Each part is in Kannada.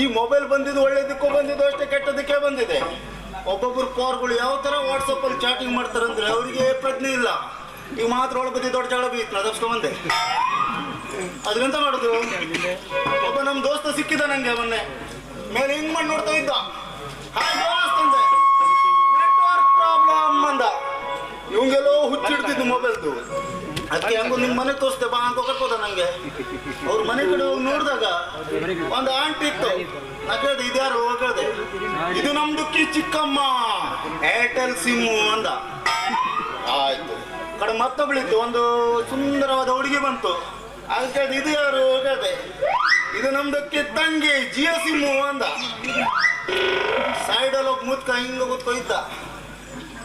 ಈ ಮೊಬೈಲ್ ಬಂದಿದ್ದು ಒಳ್ಳೇದಕ್ಕೂ ಬಂದಿದ್ದು ಅಷ್ಟೇ ಕೆಟ್ಟದಕ್ಕೆ ಬಂದಿದೆ. ಒಬ್ಬೊಬ್ರು ಪೋರ್ಗಳು ಯಾವ ಥರ ವಾಟ್ಸಪ್ ಅಲ್ಲಿ ಚಾಟಿಂಗ್ ಮಾಡ್ತಾರಂದ್ರೆ ಅವರಿಗೆ ಪ್ರಜ್ಞೆ ಇಲ್ಲ. ಈಗ ಮಾತ್ರ ಒಳ ಬಂದಿದ್ದು ದೊಡ್ಡ ಜಗಳ ಬೀತ್ ಬಂದೆ. ಅದ್ರಿಂದ ಮಾಡುದು? ಒಬ್ಬ ನಮ್ ದೋಸ್ತ ಸಿಕ್ಕಿದ ನಂಗೆ ಮೊನ್ನೆ. ಮೇಲೆ ಹಿಂಗ್ ಮಾಡಿ ನೋಡ್ತಾ ಇದ್ದ. ನೆಟ್ವರ್ಕ್ ಪ್ರಾಬ್ಲಮ್ ಅಂದ. ಇವಂಗೆಲ್ಲೋ ಹುಚ್ಚಿಡ್ತಿದ್ದು ಮೊಬೈಲ್ದು ಅದಕ್ಕೆ ಹಂಗು ನಿಮ್ ಮನೆ ತೋರಿಸ್ದೆ ಬಾ ಅಂತ ಕರ್ಕೋದ ನಂಗೆ? ಅವ್ರ ಮನೆ ಕಡೆ ಹೋಗಿ ನೋಡಿದಾಗ ಒಂದು ಆಂಟಿ ಇತ್ತು. ನಾ ಕೇಳ್ದೆ ಇದ್ಯಾರು ಕೇಳ್ದೆ, ಇದು ನಮ್ದು ಕಿ ಚಿಕ್ಕಮ್ಮ ಏರ್ಟೆಲ್ ಸಿಮ್ಮು ಅಂದ. ಆಯ್ತು. ಕಡೆ ಮತ್ತೊಬ್ಳಿತ್ತು, ಒಂದು ಸುಂದರವಾದ ಹುಡುಗಿ ಬಂತು. ಅದ್ ಕೇಳ್ದೆ, ಇದು ಯಾರು? ಕೇಳ್ದೆ, ಇದು ನಮ್ದಕ್ಕೆ ತಂಗಿ, ಜಿಯೋ ಸಿಮ್ಮು ಅಂದ. ಸೈಡಲ್ಲಿ ಹೋಗಿ ಮುತ್ಕ ಹಿಂಗ ಕೂತ್ಕೊ ಇದ್ದ.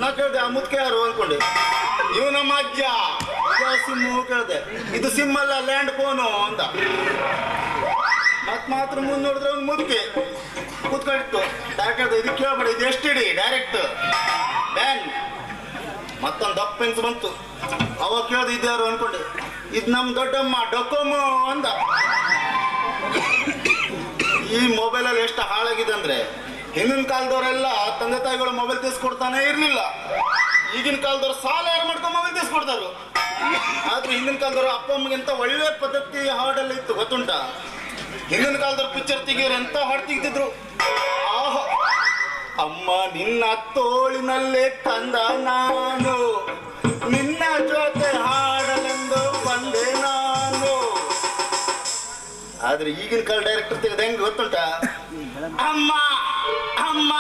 ನಾ ಕೇಳ್ದೆ, ಆ ಮುತ್ಕ ಯಾರು? ಅನ್ಕೊಂಡೆ ಇವು ನಮ್ಮ ಅಜ್ಜ. ಸಿಮ್ಮು ಕೇಳ್ದೆ? ಇದು ಸಿಮ್ ಅಲ್ಲ ಲ್ಯಾಂಡ್ ಫೋನು ಅಂತ. ಮತ್ ಮಾತ್ರ ಮುಂದೆ ನೋಡಿದ್ರೆ ಒಂದು ಮುದುಕೆ ಕೂತ್ಕೊಂಡಿತ್ತು. ಡಾಕ್ಟರ್ ಇದು ಕೇಳ್ಬೇಡ, ಇದು ಎಷ್ಟು ಇಡಿ ಡೈರೆಕ್ಟ್ ಬ್ಯಾಂಕ್ ಮತ್ತೊಂದು ದಪ್ಪ ಹೆಂಗ್ಸ್ ಬಂತು. ಅವಾಗ ಕೇಳ್ದು ಇದ್ಯಾರು ಅನ್ಕೊಂಡೆ? ಇದು ನಮ್ಮ ದೊಡ್ಡಮ್ಮ ಡೊಕೊಮೊ ಅಂದ ಈ ಮೊಬೈಲಲ್ಲಿ ಎಷ್ಟು ಹಾಳಾಗಿದೆ ಅಂದ್ರೆ, ಹಿಂದಿನ ಕಾಲದವರೆಲ್ಲ ತಂದೆ ತಾಯಿಗಳು ಮೊಬೈಲ್ ತೀಸ್ಕೊಡ್ತಾನೆ ಇರ್ಲಿಲ್ಲ. ಈಗಿನ ಕಾಲದವ್ರು ಸಾಲ ಯಾರು ಮಾಡ್ಕೊಂಡು ಮೊಬೈಲ್ ತಿಳಿಸ್ಕೊಡ್ತಾರು ಆದ್ರೆ ಹಿಂದಿನ ಕಾಲದವ್ರು ಅಪ್ಪ ಅಮ್ಮಗಿಂತ ಒಳ್ಳೆ ಪದ್ಧತಿ ಹಾಡೆಲ್ಲ ಇತ್ತು ಗೊತ್ತುಂಟ? ಹಿಂದಿನ ಕಾಲದವ್ರು ಪಿಕ್ಚರ್ ತೆಗಿಯೋರು ಎಂತ ಹಾಡು ತೆಗ್ದಿದ್ರು? ಆಹಾ! ಅಮ್ಮ ನಿನ್ನ ತೋಳಿನಲ್ಲೇ ತಂದ ನಾನು. ನಿನ್ನ ಜೊತೆ ಹಾಡಲೆಂದು ಬಂದೆ ನಾನು. ಆದ್ರೆ ಈಗಿನ ಕಾಲ ಡೈರೆಕ್ಟರ್ ತೆಗೆದ ಹೆಂಗ್ ಗೊತ್ತುಂಟ? ಅಮ್ಮ ಅಮ್ಮ!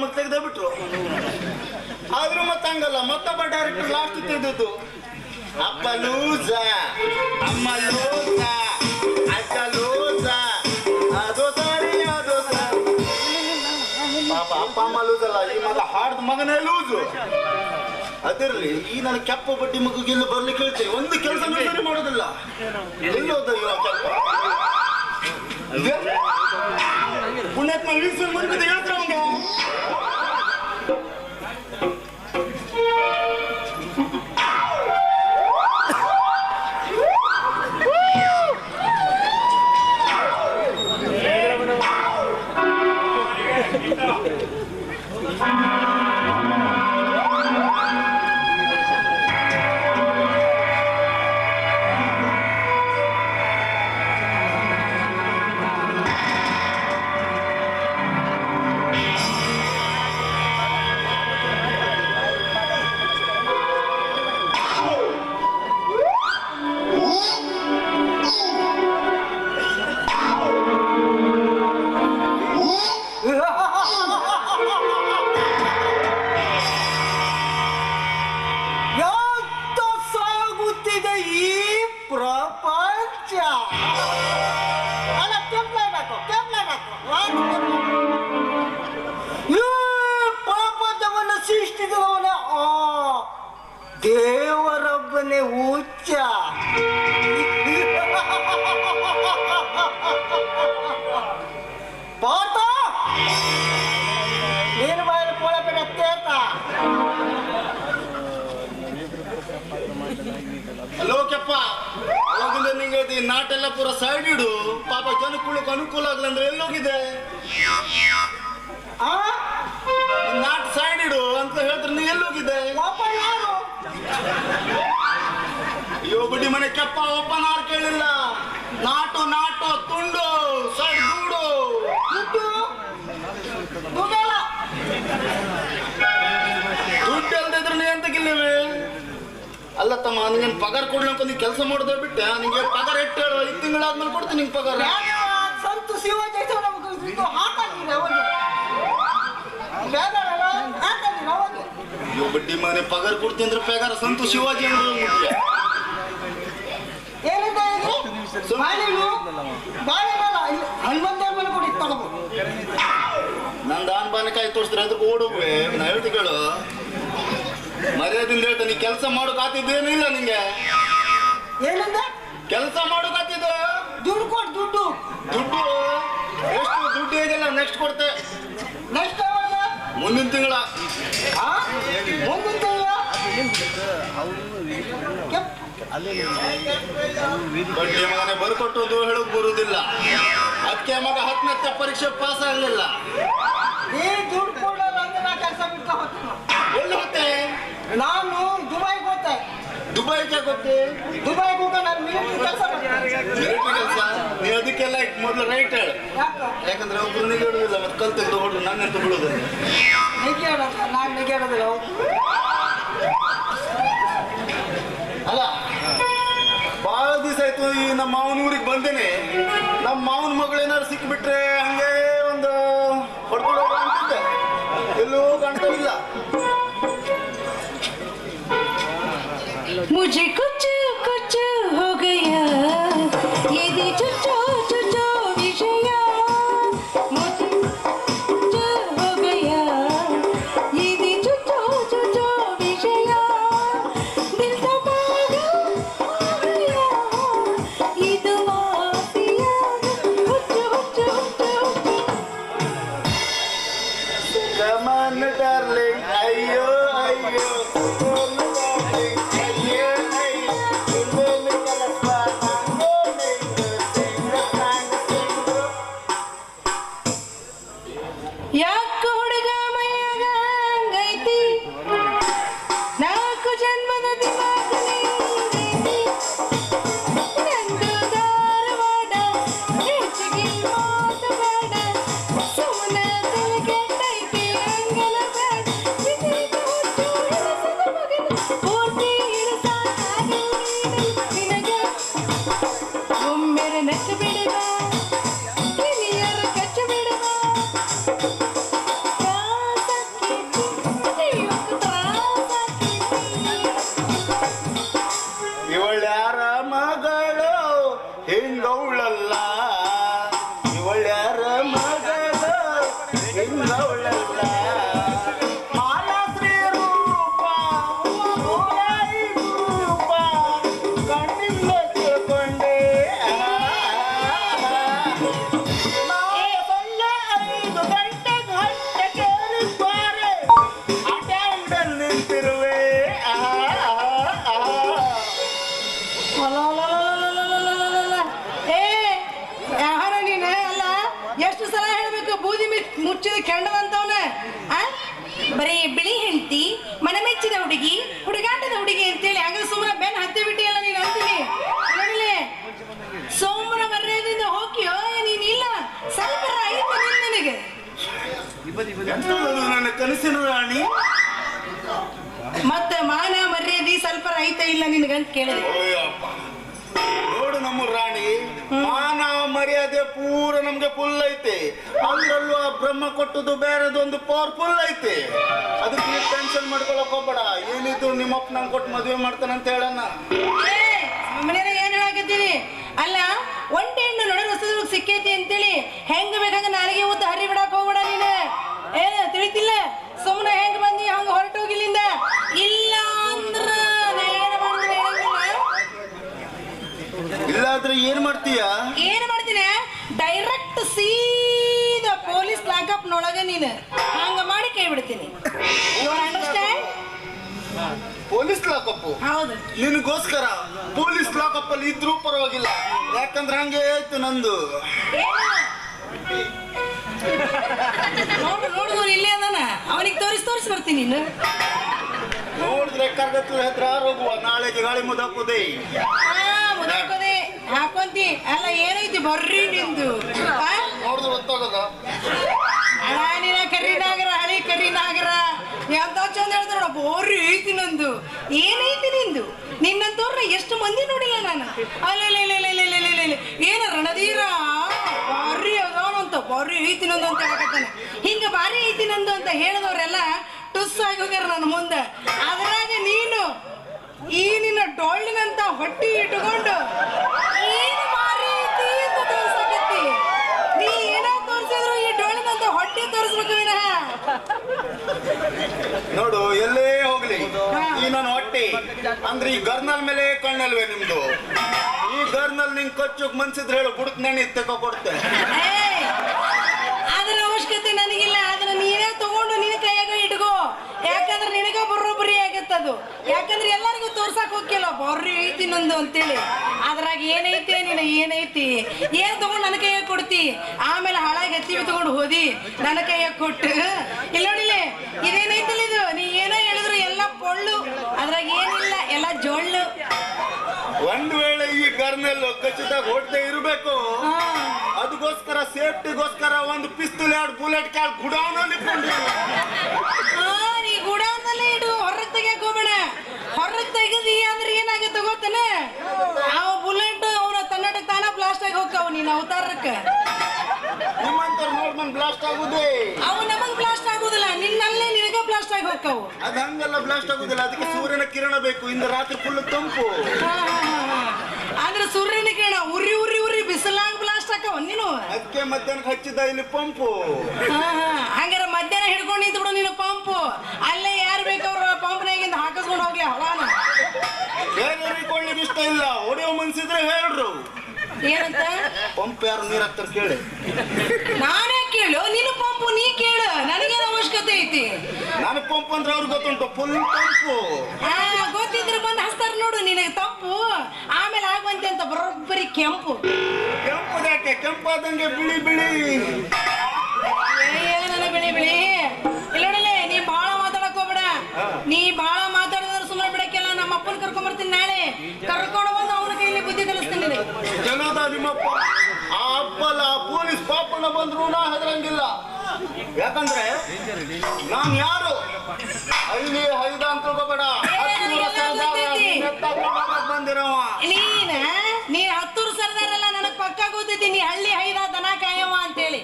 ಅಮ್ಮ ತೆಗ್ದೇ ಬಿಟ್ರು ಆದ್ರೂ ಮತ್ತೆ ಹಂಗಲ್ಲ, ಮತ್ತೊಬ್ಬ ಡೈರೆಕ್ಟರ್ ಲಾಸ್ಟ್ ತೆಗೆದದ್ದು ಅಪ್ಪ ಲೂಸ, ಅಮ್ಮ ಲೂಸ, ಅಕ್ಕ ಲೂಸ, ಅದು ಸರಿ, ಅದು ಸಾರಿ. ಪಾಪ ಅಪ್ಪ, ಅಮ್ಮ ಲೂಸ್ ಅಲ್ಲ, ಈ ಮಗ ಹಾಡ್ದ ಮಗನೇ ಲೂಸು. ಅದಿರ್ಲಿ, ಈ ನನ್ನ ಕೆಪ್ಪ ಬಡ್ಡಿ ಮಗುಗೆ ಇಲ್ಲಿ ಬರ್ಲಿ ಕೇಳ್ತೀನಿ ಒಂದು ಕೆಲಸ ಮಾಡೋದಿಲ್ಲ. ಎಲ್ಲಿ ಹೋದ ಇವ ಕೆಪ್ಪ ಇದೆ? ಪುಣ್ಯಾತ್ಮ ಇಳಿಸ್ಕೊಂಡು ಬಂದ್ಬಿಟ್ಟು ಪ್ರಪಂಚ ಅಲ್ಲ ಪ್ರಪಂಚವನ್ನು ಸೃಷ್ಟಿಸಿದವನ ಆ ದೇವರೊಬ್ಬನೇ ಉಚ್ಚ ಪಾತ ನೀನು ಬಾಯಲ್ಲಿ ಕೊಳಬೇಡ ತೇತ ಲೋಕಪ್ಪ ಈ ನಾಟೆಲ್ಲ ಪೂರ ಸೈಡ್ ಇಡು. ಪಾಪ ಜನಕ್ಕುಳಕ್ ಅನುಕೂಲ ಆಗ್ಲಿ ಅಂದ್ರೆ ಎಲ್ಲೋಗಿದೆ. ಆ? ನಾಟ್ ಸೈಡ್ ಇಡು ಅಂತ ಹೇಳಿದ್ರೆ ನೀ ಎಲ್ಲೋಗಿದೆ. ಅಯ್ಯೋ ಬಡ್ಡಿ ಮನೆ ಕೆಪ್ಪ ಒಪ್ಪನ ನಾರು ಕೇಳಿಲ್ಲ. ನಾಟು ನಾಟು ತುಂಡು ಸೈಡ್ ಗೂಡು. ಅಲ್ಲ ತಮ್ಮ ನಿಂಗೇನು ಪಗಾರ ಕೊಡ್ಲಿ ಅಂತ ನೀ ಕೆಲಸ ಮಾಡೋದೇ ಬಿಟ್ಟೆ. ನಿಂಗೆ ಪಗಾರ ಎಷ್ಟು ಹೇಳು, ಐದು ತಿಂಗಳಾದ್ಮೇಲೆ ಕೊಡ್ತೀನಿ ನಿಂಗೆ ಪಗಾರ. ಸಂತು ಬಡ್ಡಿ ಮನೆ ಪಗಾರ ಕೊಡ್ತೀನಿ ಅಂದ್ರೆ ಪಗಾರ ಸಂತು ಶಿವಾಜಿ ಅಂದ್ರೆ ನಂದು ಆನ್ಬಾನಕಾಯಿ ತೋರಿಸಿದ್ರೆ ಅದಕ್ಕೆ ಓಡೋಗ್ವೆ. ನಾ ಹೇಳ್ತಿ ಕೇಳು. ಮರ್ಯಾದಿಂದ ಹೇಳ್ತಾ ನೀ ಕೆಲಸ ಮಾಡೋ ಆತಿದ್ದೇನೂ ಇಲ್ಲ ನಿಂಗೆ. ಏನಂದ? ಕೆಲಸ ಮಾಡೋಕತ್ತಿದ್ದು ದುಡ್ಡು ಕೊಟ್ಟು ದುಡ್ಡು. ದುಡ್ಡು? ಎಷ್ಟು ದುಡ್ಡು ಇದೆಲ್ಲ ನೆಕ್ಸ್ಟ್ ಕೊಡ್ತೆ. ನೆಕ್ಸ್ಟ್ ಯಾವಾಗ? ಮುಂದಿನ ತಿಂಗಳ. ಮುಂದಿನ ತಿಂಗಳ? ಬಡ್ಡಿ ಮಗನೇ ಬರ್ಕೊಟ್ಟೋದು ಹೇಳಕ್ ಬರುದಿಲ್ಲ. ಅದಕ್ಕೆ ಮಗ ಹತ್ತನೇ ಪರೀಕ್ಷೆ ಪಾಸ್ ಆಗಲಿಲ್ಲ. ಈ ದುಡ್ಡು ಕೊಡಲ್ಲ ಅಂದ್ರೆ ನಾ ಕೆಲಸ ಬಿಟ್ಕೋ ಹೋಗ್ತೀನಿ ಎಲ್ಲಿ ಹೋಗ್ತೆ ನಾನು ದುಬೈಗೆ ಹೋಗ್ತೆ ಗೊತ್ತೆ ದುಬೈಗೆ ಹೋಗ ನಾನು ಮಿಲಿಟರಿ ಕೆಲಸ ಕೆಲಸ? ನೀ ಅದಕ್ಕೆಲ್ಲ ಮೊದಲು ರೈಟ್ ಹೇಳು. ಯಾಕೆ? ಯಾಕಂದ್ರೆ ಒಬ್ಬರು ನಿಗಡುದಿಲ್ಲ ಮತ್ತೆ ಕಲ್ ತೆಗೆದು ಹೊಡ್ದು ನನ್ನಂತ ಬಿಡುದು ನಾನು ಅಲ್ಲ ಬಹಳ ದಿವಸ ಆಯ್ತು ಈ ನಮ್ಮ ಮಾವನ ಊರಿಗೆ ಬಂದೇನೆ. ಯಾಕ ಯಾರ ನೀನ ಅಲ್ಲ ಎಷ್ಟು ಸಲ ಹೇಳ್ಬೇಕು ಬೂದಿ ಮುಚ್ಚಿದ ಕೆಂಡದಂತವನ ಬರೀ ಬಿಳಿ ಹೆಂಡತಿ ಮನೆ ಮೆಚ್ಚಿದ ಹುಡುಗಿ ಹುಡುಗಾಟದ ಹುಡುಗಿ ಅಂತೇಳಿ ಹಂಗ ಸುಮ್ಮನೆ ಬೆನ್ ಹತ್ತಿ ಬಿಟ್ಟಿಯಲ್ಲ ನೀನು ಅಂತೀನಿ ಸೋಮರ ಮರ್ಯಾದಿಂದ ಹೋಗಿಯೋ ನೀನ್ ಇಲ್ಲ ಸ್ವಲ್ಪ ನಿನಗೆ ನನ್ನ ಕನಸಿನ ರಾಣಿ ಮತ್ತೆ ಮಾನ ಮರ್ಯಾದೆ ಸ್ವಲ್ಪ ರೈತ ಇಲ್ಲ ನಿನಗಂತ ಕೇಳಿದೆ. ನೋಡು ನಮ್ಮ ರಾಣಿ ಮಾನ ಮರ್ಯಾದೆ ಪೂರ ನಮ್ಗೆ ಫುಲ್ ಐತೆ. ಅದ್ರಲ್ಲೂ ಆ ಬ್ರಹ್ಮ ಕೊಟ್ಟದ್ದು ಬೇರೆದೊಂದು ಪವರ್ ಫುಲ್ ಐತೆ. ಅದಕ್ಕೆ ನೀವು ಟೆನ್ಷನ್ ಮಾಡ್ಕೊಳಕ್ ಹೋಗ್ಬೇಡ. ಏನಿದ್ರು ನಿಮ್ಮಪ್ಪ ನಂಗೆ ಕೊಟ್ಟು ಮದುವೆ ಮಾಡ್ತಾನಂತ ಹೇಳಣ್ಣ ಮನೇಲಿ ಏನ್ ಹೇಳಾಕತ್ತೀನಿ ಅಲ್ಲ ಒಂಟಿ ಹೆಣ್ಣು ನಡು ರಸದೊಳಗೆ ಸಿಕ್ಕೈತಿ ಅಂತೇಳಿ ಹೆಂಗ ಬೇಕಂಗ ನಾಲಿಗೆ ಉದ್ದ ಹರಿ ಬಿಡಾಕ್ ಹೋಗ್ಬೇಡ ನೀನು ಏನ ತಿಳಿತಿಲ್ಲ ಸುಮ್ಮನೆ ಹೆಂಗ್ ಬಂದಿ ಹಂಗ ಹೊರಟೋಗಿಲ್ಲಿಂದ ಇಲ್ಲ ಅಂದ್ರ ನಾ ಏನ್ ಮಾಡಿದ್ರೆ ಹೇಳಂಗಿಲ್ಲ ಇಲ್ಲಾದ್ರೆ ಏನ್ ಮಾಡ್ತೀಯ ಏನ್ ಮಾಡ್ತೀನಿ ಡೈರೆಕ್ಟ್ ಸೀದಾ ಪೊಲೀಸ್ ಲಾಕಪ್ ನೊಳಗ ನೀನು? ಹಂಗ ಮಾಡಿ ಕೈ ಬಿಡ್ತೀನಿ ಅಂಡರ್ಸ್ಟ್ಯಾಂಡ್ ಪೊಲೀಸ್ ಲಾಕಪ್. ಹೌದು. ನಿನಗೋಸ್ಕರ ಪೊಲೀಸ್ ಲಾಕಪ್ ಅಲ್ಲಿ ಇದ್ರೂ ಪರವಾಗಿಲ್ಲ. ಯಾಕಂದ್ರೆ ಹಂಗೆ ಆಯ್ತು ನಂದು. ನೋಡು ನೋಡು ಇಲ್ಲೇ ಅದಾನ. ಅವನಿಗೆ ತೋರಿಸಿ ತೋರಿಸಿ ಬರ್ತೀನಿ ನೀನು ನೋಡಿದ್ರೆ ಕರ್ಗತ್ತು ಹತ್ರ ಹೋಗುವ ನಾಳೆ ಗಾಳಿ ಮುದಾಕುದೇ. ಆ, ಮುದಾಕೋದೆ. ಹಾಕೊಂತಿ. ಅಲ್ಲ ಏನೈತಿ? ಬರ್ರಿ ನಿಂದು? ನೋಡಿದ್ರೆ ಗೊತ್ತಾಗದ ಅಣ್ಣ ಕರಿನಾಗರ, ಹಳಿ ಕರಿನಾಗರ. ಎಂತ ಚಂದ ಹೇಳ್ತಾರ ಬೋರಿ ಐತಿ ನಂದು. ಏನೈತಿ ನಿಂದು? ನಿನ್ನಂತವ್ರನ್ನ ಎಷ್ಟು ಮಂದಿ ನೋಡಿಲ್ಲ ನಾನು? ಅಲ್ಲ ಏನ ರಣಧೀರ? ಬಾರಿ ಅದಾನು ಅಂತ, ಭಾರಿ ಐತಿ ನಂದು ಅಂತ ಹೇಳಕತ್ತಾನೆ ಹಿಂಗ ಬಾರಿ ಐತಿ ನಂದು ಅಂತ ಹೇಳಿದವರೆಲ್ಲ ಟುಸ್ ಆಗಿ ಹೋಗ್ಯಾರ ನನ್ನ ಮುಂದೆ ಅದ್ರಾಗ ನೀನು ಈ ನಿನ್ನ ಡೊಳ್ಳಿನಂತ ಹೊಟ್ಟಿ ಇಟ್ಕೊಂಡು ಏನು ಭಾರಿ ಐತಿ ಅಂತ ತೋರ್ಸಕತ್ತಿ ನೀ ಏನ ತೋರ್ಸಿದ್ರು ಈ ಡೊಳ್ಳಿನಂತ ಹೊಟ್ಟಿ ತೋರಿಸ್ಬೇಕು ವಿನಃ ನೋಡು ಎಲ್ಲೇ ಹೋಗ್ಲಿ ಈ ನನ್ನ ಹೊಟ್ಟೆ ಅಂದ್ರೆ ಈ ಗರ್ನಲ್ ಮೇಲೆ ಕಣ್ಣಲ್ವೇ ನಿಮ್ದು? ಈ ಗರ್ನಲ್ ನಿಂಗ್ ಕಚ್ಚುಕ್ ಮನ್ಸಿದ್ರೆ ಹೇಳು ಬುಡಕ್ ನೆನೆ ತಗೋ ಕೊಡ್ತೆ! ಅದ್ರ ಅವಶ್ಯಕತೆ ನನಗಿಲ್ಲ, ಅದನ್ನ ನೀನೇ ತಗೊಂಡು ನಿನ್ನ ಕೈಯಾಗ ಇಟ್ಕೋ. ಯಾಕಂದ್ರೆ ನಿನಗ ಬರೋಬ್ಬರಿ ಆಗತ್ತದು ಯಾಕಂದ್ರೆ ಎಲ್ಲರಿಗೂ ತೋರ್ಸಕ್ ಹೋಗಿಲ್ಲ ಬರ್ರಿ, ಐತಿ ನಂದು ಅಂತೇಳಿ. ಅದ್ರಾಗ ಏನೈತಿ ನಿನ ಏನೈತಿ? ಏನ್ ತಗೊಂಡು ನನ್ನ ಕೈಯಾಗ ಕೊಡ್ತಿ? ಆಮೇಲೆ ಹಾಳಾಗಿ ಹತ್ತಿವಿ ತಗೊಂಡು ಹೋದಿ, ನನ್ನ ಕೈಯಾಗ ಕೊಟ್ಟು. ಇಲ್ಲ ನೋಡಿಲ್ಲ, ಇದೇನೈತಿಲ್ಲ ಇದು? ನೀ ಏನೋ ಹೇಳಿದ್ರು ಎಲ್ಲ ಪೊಳ್ಳು. ಎಲ್ಲ ಜೊಳ್ಳು. ಒಂದ್ ವೇಳೆ ಈ ಗರ್ನಲ್ ಖಚಿತ ಹೊಡ್ದೆ ಇರಬೇಕು ಅದಕ್ಕೋಸ್ಕರ ಸೇಫ್ಟಿಗೋಸ್ಕರ ಒಂದು ಪಿಸ್ತೂಲ್ ಎರಡು ಬುಲೆಟ್ ಕ್ಯಾಲ್ ಗುಡೌನ್ ಆ, ನೀ ಗುಡಾವನಲ್ಲೇ ಇಡು ಹೊರಗೆ ತೆಗಿಯಕ್ ಹೋಗ್ಬೇಡ. ಹೊರಗೆ ತೆಗದಿ ಅಂದ್ರೆ ಏನಾಗುತ್ತೆ ಗೊತ್ತೇನ? ಅವ ಬುಲೆಟ್ ಅವನ ತನ್ನಡ ತಾನ ಬ್ಲಾಸ್ಟ್ ಆಗಿ ಹೋಗ್ತಾವ ನೀನ್ ಅವತಾರಕ್ಕೆ. ನಿಮ್ಮಂತ ನೋಡ್ ಬ್ಲಾಸ್ಟ್ ಆಗುದೇ. ಅವನು ನಮಗ್ ಬ್ಲಾಸ್ಟ್ ಆಗುದಿಲ್ಲ ನಿನ್ನಲ್ಲೇ ನಿನಗ ಬ್ಲಾಸ್ಟ್ ಆಗಿ ಹೋಗ್ತಾವು ಅದ್ ಹಂಗೆಲ್ಲ ಬ್ಲಾಸ್ಟ್ ಆಗುದಿಲ್ಲ. ಅದಕ್ಕೆ ಸೂರ್ಯನ ಕಿರಣ ಬೇಕು. ಇಂದ ರಾತ್ರಿ ಫುಲ್ ತಂಪು. ಅಂದ್ರೆ ಸೂರ್ಯನ ಕಿರಣ ಉರಿ ಉರಿ ಉರಿ ಬಿಸಿಲಾಗ ಬ್ಲಾಸ್ಟ್ ಆಕವ ನೀನು? ಅದಕ್ಕೆ ಮಧ್ಯಾಹ್ನ ಹಚ್ಚಿದ ಇಲ್ಲಿ ಪಂಪು. ಹಾ, ಹಾ. ಹಂಗಾರ ಮಧ್ಯಾಹ್ನ ಹಿಡ್ಕೊಂಡು ನಿಂತು ಬಿಡು ನೀನು ಪಂಪು. ಅಲ್ಲೇ ಯಾರು ಬೇಕವ್ರು ಪಂಪ್ನಾಗಿಂದ ಹಾಕಿಸ್ಕೊಂಡು ಹೋಗ್ಲಿ ಹವಾನ? ಬೇರೆ ಕೊಳ್ಳಿಗೆ ಇಷ್ಟ ಇಲ್ಲ. ಹೊಡೆಯೋ ಮನ್ಸಿದ್ರೆ ಹೇಳ್ರು. ಏನಂತ? ಪಂಪ್ ಯಾರು ನೀರ್ ಹಾಕ್ತಾರೆ ಕೇಳಿ. ನಾನೇ ಕೇಳು ನಿನ್ನ ಪಂಪು ನೀ ಕೇಳು ನನಗೇನು ಅವಶ್ಯಕತೆ ಐತಿ? ನಾನು ಪಂಪ್ ಅಂದ್ರೆ ಅವ್ರಿಗೆ ಗೊತ್ತುಂಟು ಫುಲ್ ಪಂಪು. ಆ, ಗೊತ್ತಿದ್ರೆ ಬಂದು ಹಸ್ತಾರ ನೋಡು ನಿನಗೆ ತಪ್ಪು ಆಮೇಲೆ ಆಗುವಂತೆ ಅಂತ ಬರೋಬ್ಬರಿ ಕೆಂಪು. ಕೆಂಪು ಯಾಕೆ? ಕೆಂಪಾದಂಗೆ ಬಿಳಿ ಬಿಳಿ. ನನ್ನ ಬಿಳಿ ಬಿಳಿ. ಇಲ್ಲಡಲೆ ನೀ ಬಾಳ ಮಾತಾಡಕ್ ಹೋಗ್ಬೇಡ. ನೀ ಬಾಳ ಮಾತಾಡಿದ್ರೆ ಸುಮ್ಮನೆ ಬಿಡಕ್ಕೆಲ್ಲ ನಮ್ಮ ಅಪ್ಪನ ಕರ್ಕೊಂಡ್ ಬರ್ತೀನಿ ನಾಳೆ. ಕರ್ಕೊಂಡು ಬಂದು ಅವನ ಕೈಯಲ್ಲಿ ಬುದ್ಧಿ ಕಲಿಸ್ತೀನಿ. ಜನದ ನಿಮ್ಮಪ್ಪ ಆ ಅಪ್ಪಲ್ಲ ಆ ಪಾಪನ ಬಂದ್ರು ನಾ ಹೆದರಂಗಿಲ್ಲ. ಯಾಕಂದ್ರೆ ನಾನ್ ಯಾರು? ಅಲ್ಲಿ ಹೈದ ಅಂತ ತಿಳ್ಕೊಬೇಡ. ಬಂದಿರೋ ಬಂದಿರವ. ನೀನ? ನೀ ಹತ್ತೂರು ಸರ್ದಾರಲ್ಲ ನನಗ್ ಪಕ್ಕ ಗೊತ್ತೈತಿ ನೀ ಹಳ್ಳಿ ಹೈದ ದನ ಕಾಯವ ಅಂತೇಳಿ.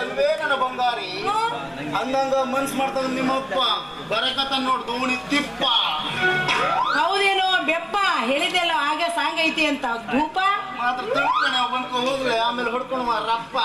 ಅಲ್ವೇ ನನ್ನ ಬಂಗಾರಿ. ಹಂಗಂಗ ಮನ್ಸ್ ಮಾಡ್ತದ ನಿಮ್ಮಪ್ಪ ಬರಕತ್ತ ನೋಡ್ ದೋಣಿ ತಿಪ್ಪ. ಹೌದೇನೋ ಬೆಪ್ಪ ಹೇಳಿದೆಲ್ಲ ಆಗ ಸಾಂಗ್ ಐತಿ ಅಂತ. ಭೂಪ ಮಾತ್ರ ತಿಳ್ಕೊಂಡೆ ಬಂದ್ಕೊಂಡು ಹೋಗ್ಲೆ ಆಮೇಲೆ ಹೊಡ್ಕೊಂಡು ರಪ್ಪ.